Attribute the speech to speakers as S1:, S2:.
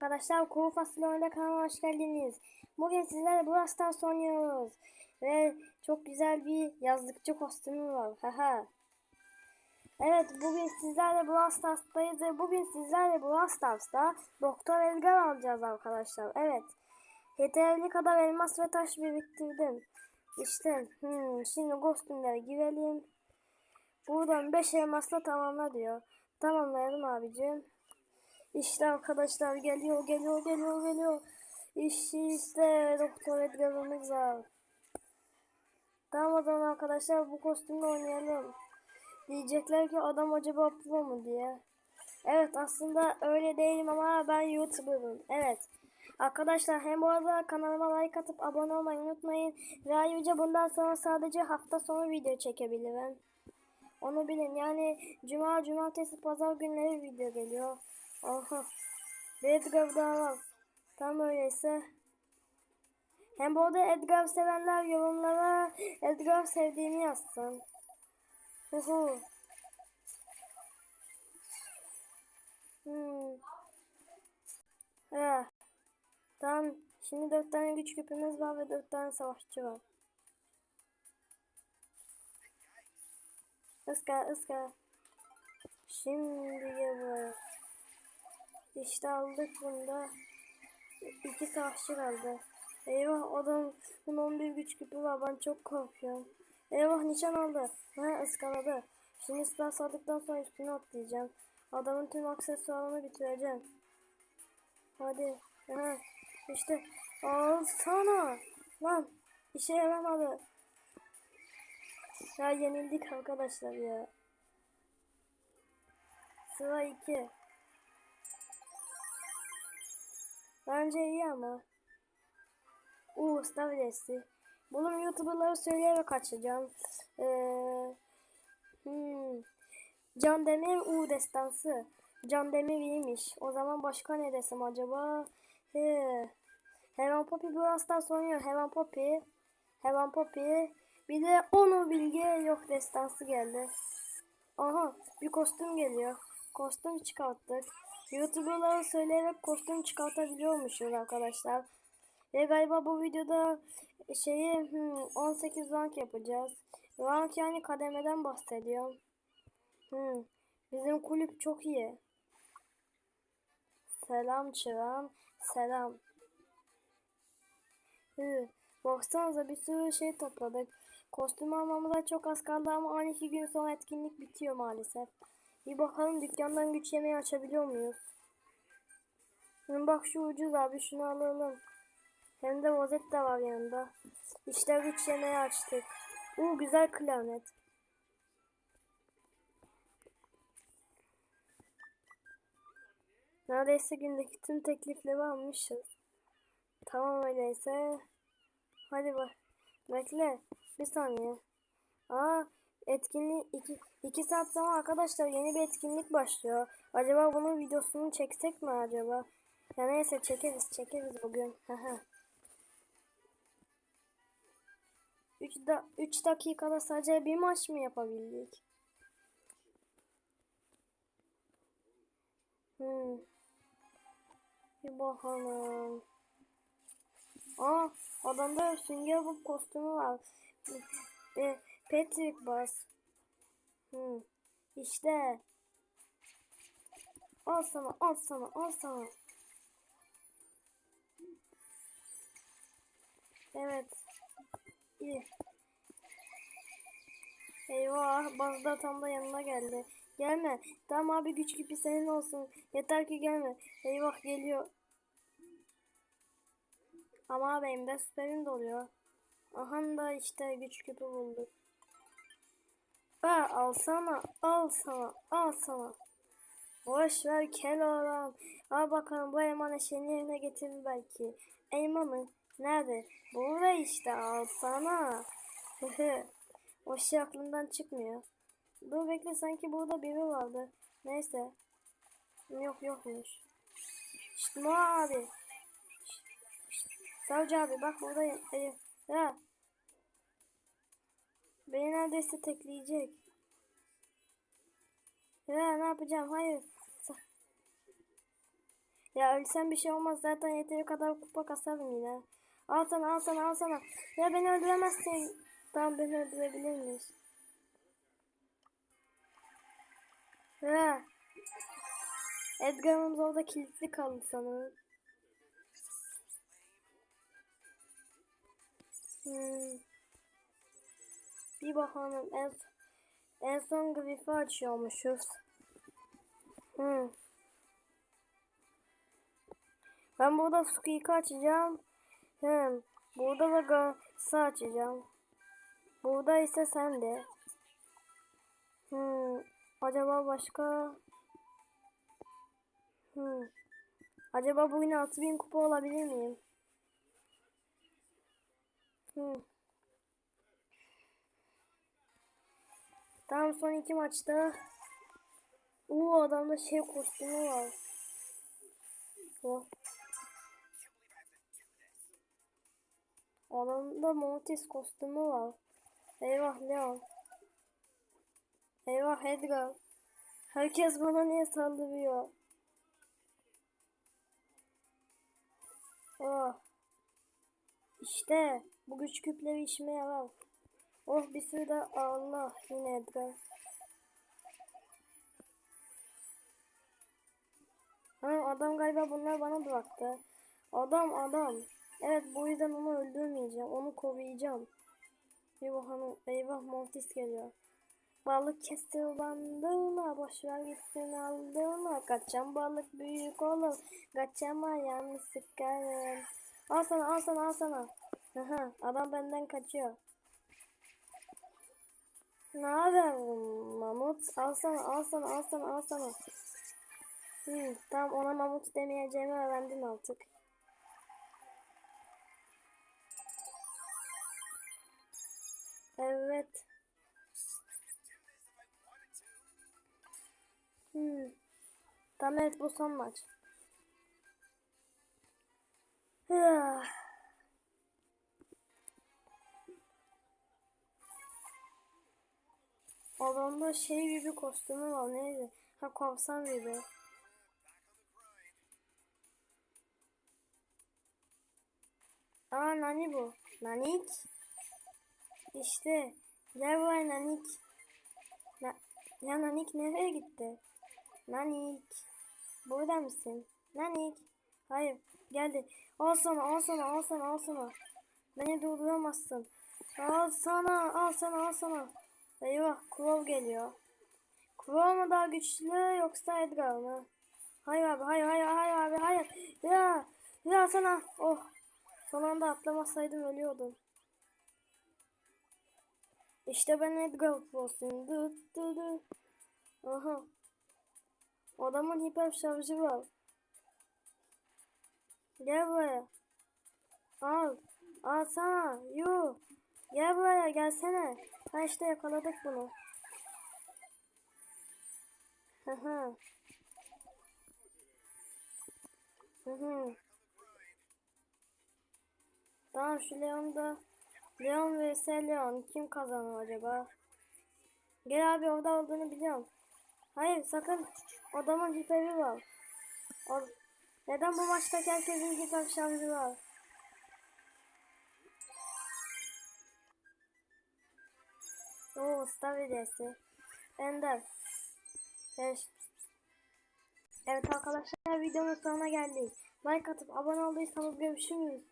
S1: Arkadaşlar Kuru Fasulye Oyunda kanalıma hoş geldiniz. Bugün sizlerle Brawl oynuyoruz. Ve çok güzel bir yazlıkçı kostümü var. Haha. evet bugün sizlerle Brawl Stars'tayız bugün sizlerle Brawl Stars'ta Doktor Edgar alacağız arkadaşlar. Evet. Yeterli kadar elmas ve taş biriktirdim. İşte hmm, şimdi kostümlere girelim. Buradan 5 elmasla tamamla diyor. Tamamlayalım abicim. İşte arkadaşlar geliyor geliyor geliyor geliyor. İşte işte Doktor Edgar'ımız var. Tamam o zaman arkadaşlar bu kostümle oynayalım. Diyecekler ki adam acaba pro mu diye. Evet aslında öyle değilim ama ben YouTuber'ım. Evet. Arkadaşlar hem bu arada kanalıma like atıp abone olmayı unutmayın. Ve ayrıca bundan sonra sadece hafta sonu video çekebilirim. Onu bilin yani cuma, cumartesi, pazar günleri video geliyor. Aha. Edgar daha var. Tam öyleyse. Hem bu arada Edgar sevenler yorumlara Edgar sevdiğini yazsın. Uhu. Hmm. Ha. Tamam. Şimdi dört tane güç küpümüz var ve dört tane savaşçı var. Iska ıska. Şimdi buraya. İşte aldık bunda. İki savaşçı kaldı. Eyvah adam bunun 11 güç küpü var ben çok korkuyorum. Eyvah nişan aldı. Ha ıskaladı. Şimdi silah saldıktan sonra üstüne atlayacağım. Adamın tüm aksesuarını bitireceğim. Hadi. Ha işte. Al sana. Lan işe yaramadı. Ya yenildik arkadaşlar ya. Sıra 2. Bence iyi ama. Uuu stabilesi. Bunu YouTuber'lara söyleyerek açacağım. Ee, hmm. Can Demir U destansı. Can Demir iyiymiş. O zaman başka ne desem acaba? He. Hemen Poppy Brawl oynuyor. Hemen Poppy. Hemen Poppy. Bir de onu bilgi yok destansı geldi. Aha bir kostüm geliyor. Kostüm çıkarttık. YouTuber'lara söyleyerek kostüm çıkartabiliyormuşuz arkadaşlar. Ve galiba bu videoda şeyi hmm, 18 rank yapacağız. Rank yani kademeden bahsediyorum. Hmm, bizim kulüp çok iyi. Selam Çıran. Selam. Hı, baksanıza bir sürü şey topladık. Kostüm almamıza çok az kaldı ama 12 gün sonra etkinlik bitiyor maalesef. Bir bakalım dükkandan güç yemeği açabiliyor muyuz? Bak şu ucuz abi şunu alalım. Hem de rozet de var yanında. İşte güç yemeği açtık. Uuu güzel klarnet. Neredeyse gündeki tüm teklifleri almışız. Tamam öyleyse. Hadi bak. Bekle. Bir saniye. Aa etkinlik 2 2 saat sonra arkadaşlar yeni bir etkinlik başlıyor. Acaba bunun videosunu çeksek mi acaba? Ya neyse çekeriz çekeriz bugün. Haha. 3 da 3 dakikada sadece bir maç mı yapabildik? Hmm. Bir bakalım. Aa, adamda sünger bob kostümü var. Patrick Bas. Hmm. İşte. Al sana, al sana, al sana. Evet. İyi. Eyvah, bazda tam da yanına geldi. Gelme. Tamam abi güç gibi senin olsun. Yeter ki gelme. Eyvah geliyor. Ama benim de süperim doluyor. Aha da işte güç küpü bulduk. Aa, al sana, al sana, al sana. Boş ver kel oğlan. Al bakalım bu elma neşeni yerine getirir belki. Elma mı? Nerede? Burada işte al sana. o şey aklımdan çıkmıyor. Dur bekle sanki burada biri vardı. Neyse. Yok yokmuş. İşte abi. Savcı abi bak buradayım. Hayır. Ya. Beni neredeyse tekleyecek. Ya ne yapacağım? Hayır. Ya ölsem bir şey olmaz zaten yeteri kadar kupa kasarım yine. Al sana al sana al sana. Ya beni öldüremezsin. Tamam beni öldürebilir miyiz? Ya. Edgar'ımız orada kilitli kaldı sanırım. Hmm. Bir bakalım en, en son grifi açıyormuşuz. Hmm. Ben burada Squeak'ı açacağım. Hmm. Burada da Gas'ı açacağım. Burada ise sen de. Hmm. Acaba başka? Hmm. Acaba bugün 6000 kupa olabilir miyim? Hmm. Tamam son iki maçta. Uuu adamda şey kostümü var. Oh. Adamda Mortis kostümü var. Eyvah Leon. Eyvah Edgar. Herkes bana niye saldırıyor? Oh. İşte bu güç küpleri işime yarar. Oh bir sürü de Allah yine Edgar. Ha adam galiba bunlar bana bıraktı. Adam adam. Evet bu yüzden onu öldürmeyeceğim. Onu koruyacağım. Bir bakalım. Eyvah Mortis geliyor. Balık kestir bandırma. Boşver gitsin aldırma. Kaçan balık büyük olur. Kaçama ayağını sıkarım. Al sana al sana al sana. Aha, adam benden kaçıyor. Ne haber Mamut? Al sana al sana al sana al sana. Hmm, tamam ona Mamut demeyeceğimi öğrendim artık. Evet. Hmm. Tamam evet bu son maç. Hıh. Adamda şey gibi kostümü var neydi? Ha korsan gibi. Aa nani bu? Nanik? İşte. Gel buraya Nanik. Na ya Nanik nereye gitti? Nanik. Burada mısın? Nanik. Hayır. Geldi. Al sana al sana al sana al sana. Beni durduramazsın. Al sana al sana al sana. Eyvah Kurov geliyor. Kurov mu daha güçlü yoksa Edgar mı? Hayır abi hayır hayır hayır abi hayır. Ya ya sana. Oh. Son anda atlamasaydım ölüyordum. İşte ben Edgar Frost'um. Dı dı dı. Aha. Adamın hiper şarjı var. Gel buraya. Al. Al sana. Yuh. Gel buraya gelsene. Ha işte yakaladık bunu. Hı hı. Hı hı. Tamam şu Leon da Leon vs Leon kim kazanır acaba? Gel abi orada olduğunu biliyorum. Hayır sakın adamın hiperi var. O, neden bu maçtaki herkesin hiper şarjı var? Oo star hediyesi. Ender. Evet. Evet arkadaşlar videonun sonuna geldik. Like atıp abone olduysanız görüşürüz.